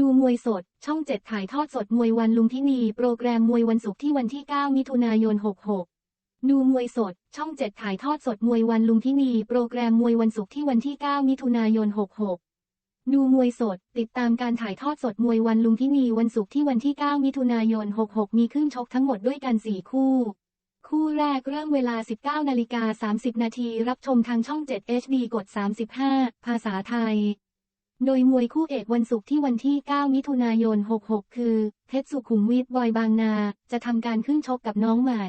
ดูมวยสด ช่องเจ็ดถ่ายทอดสดมวยวันลุมพินี โปรแกรมมวยวันศุกร์ที่วันที่ 9 มิถุนายน 66 ดูมวยสด ช่องเจ็ดถ่ายทอดสดมวยวันลุมพินี โปรแกรมมวยวันศุกร์ที่วันที่ 9 มิถุนายน 66 ดูมวยสด ติดตามการถ่ายทอดสดมวยวันลุมพินี วันศุกร์ที่วันที่ 9 มิถุนายน 66 มีขึ้นชกทั้งหมดด้วยกัน 4 คู่ คู่แรกเริ่มเวลา 19นาฬิกา30 นาที รับชมทางช่อง 7 HD กด 35 ภาษาไทย โดยมวยคู่เอกวันศุกร์ที่วันที่ 9 มิถุนายน 66 คือ เพชรสุขุมวิทบอยบางนา จะทำการขึ้นชกกับน้องใหม่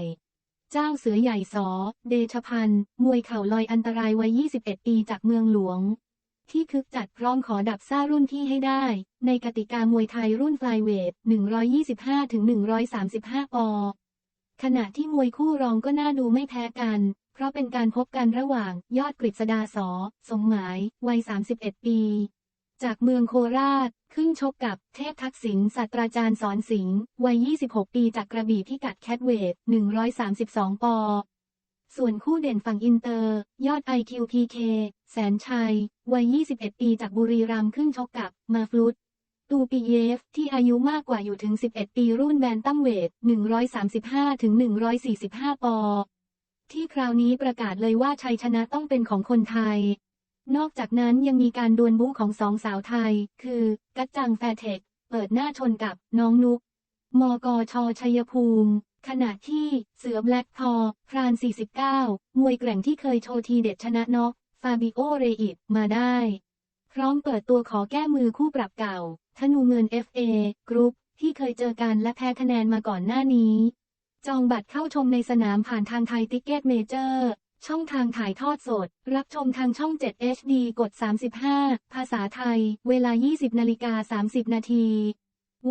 เจ้าเสือใหญ่สอ เดชพันธ์ มวยเข่าลอยอันตรายวัย 21 ปีจากเมืองหลวง ที่คึกจัดพร้อมขอดับซ่ารุ่นพี่ให้ได้ ในกติกามวยไทยรุ่นไฟเวท 125-135 ปอ ขณะที่มวยคู่รองก็น่าดูไม่แพ้กันเพราะเป็นการพบกันระหว่างยอดกฤษดาสอ สมหมาย วัย 31 ปี จากเมืองโคราช ขึ้นชกกับเทพทักษิณศาสตราจารย์สอนสิงห์วัย 26 ปีจากกระบี่พิกัดแคทเวท 132 ปอ ส่วนคู่เด่นฝั่งอินเตอร์ ยอด IQPK แสนชัย วัย 21 ปีจากบุรีรัมย์ขึ้นชกกับ มาฟลุตตูปีเยฟ ที่อายุมากกว่าอยู่ถึง 11 ปีรุ่นแบนตั้มเวท 135-145 ปอ ที่คราวนี้ประกาศเลยว่าชัยชนะต้องเป็นของคนไทย นอกจากนั้นยังมีการดวลบุ้ของสองสาวไทย คือ กัจจังแฟร์เทค เปิดหน้าชนกับน้องนุก มกชชัยภูมิ ขณะที่เสือแบล็กทอ พราน 49 มวยแกร่งที่เคยโชว์ทีเด็ดชนะน็อกฟาบิโอ เรอิตมาได้ พร้อมเปิดตัวขอแก้มือคู่ปรับเก่า ธนูเงิน FA กรุ๊ปที่เคยเจอกันและแพ้คะแนนมาก่อนหน้านี้ จองบัตรเข้าชมในสนามผ่านทางไทยติกเก็ตเมเจอร์ ช่องทางถ่ายทอดสด รับชมทางช่อง 7 HD กด 35 ภาษาไทย เวลา 20นาฬิกา30 นาที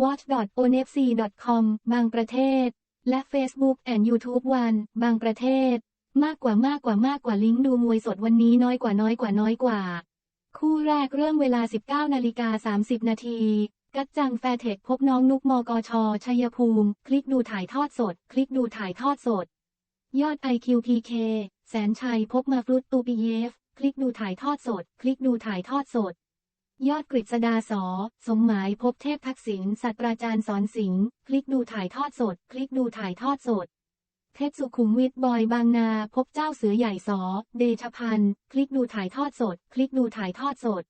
watch.onfc.com บางประเทศ และ Facebook and YouTube วันบางประเทศ มากกว่ามากกว่ามากกว่าลิงก์ดูมวยสดวันนี้น้อยกว่าน้อยกว่าน้อยกว่า คู่แรกเริ่มเวลา 19นาฬิกา30 นาทีกัจจังแฟร์เทคพบน้องนุกมกช ชัยภูมิ คลิกดูถ่ายทอดสด คลิกดูถ่ายทอดสด ยอด IQPK แสนชัยพบมาฟลุตตูปีเยฟ คลิกดูถ่ายทอดสด คลิกดูถ่ายทอดสด ยอดกฤษดาสอ สมหมายพบเทพทักษิณศาสตราจารย์สอนสิงห์คลิกดูถ่ายทอดสด คลิกดูถ่ายทอดสด เพชรสุขุมวิทบอยบางนา พบเจ้าเสือใหญ่สอ เดชพันธ์คลิกดูถ่ายทอดสด คลิกดูถ่ายทอดสด